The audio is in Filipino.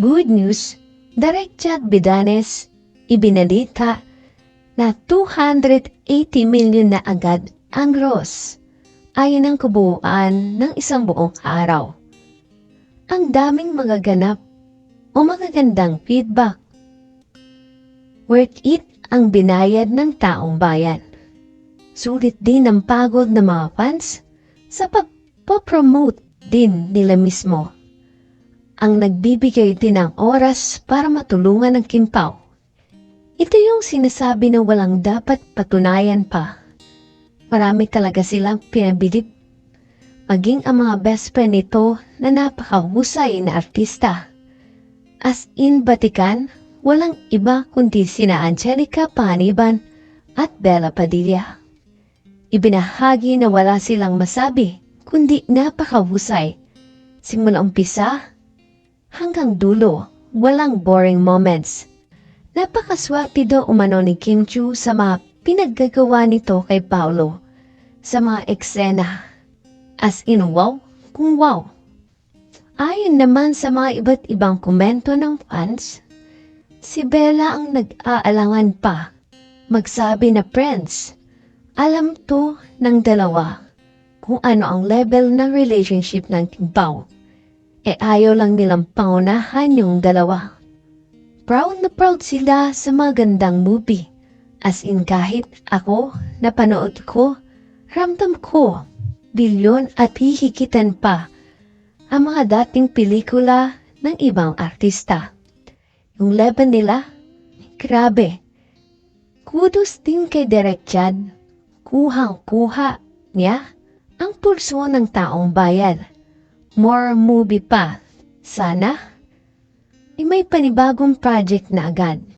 Good news, Direct Chat Bidanes, ibinalita na 280 million na agad ang gross ayon ang kabuuan ng isang buong araw. Ang daming magaganap o magagandang feedback. Worth it ang binayad ng taong bayan. Sulit din ang pagod ng mga fans sa pagpopromote din nila mismo. Ang nagbibigay din ng oras para matulungan ng kimpaw. Ito yung sinasabi na walang dapat patunayan pa. Marami talaga silang pinabilib. Maging ang mga best friend nito na napakahusay na artista. As in Batikan, walang iba kundi sina Angelica Paniban at Bella Padilla. Ibinahagi na wala silang masabi, kundi napakahusay. Simula umpisa hanggang dulo, walang boring moments. Napakaswerte daw umano ni Kim Chu sa mga pinaggagawa nito kay Paolo sa mga eksena. As in wow, kung wow. Ayon naman sa mga iba't ibang komento ng fans, si Bella ang nag-aalangan pa magsabi na friends, alam to ng dalawa kung ano ang level ng relationship ng Kimpaw. E ayaw lang nilang pangunahan yung dalawa. Proud na proud sila sa magandang movie. As in kahit ako, napanood ko, ramdam ko, bilyon at hihikitan pa ang mga dating pelikula ng ibang artista. Yung level nila, grabe. Kudos din kay Derek Chad. Kuhang-kuha niya ang pulso ng taong bayan. More movie pa. Sana ay may panibagong project na agad.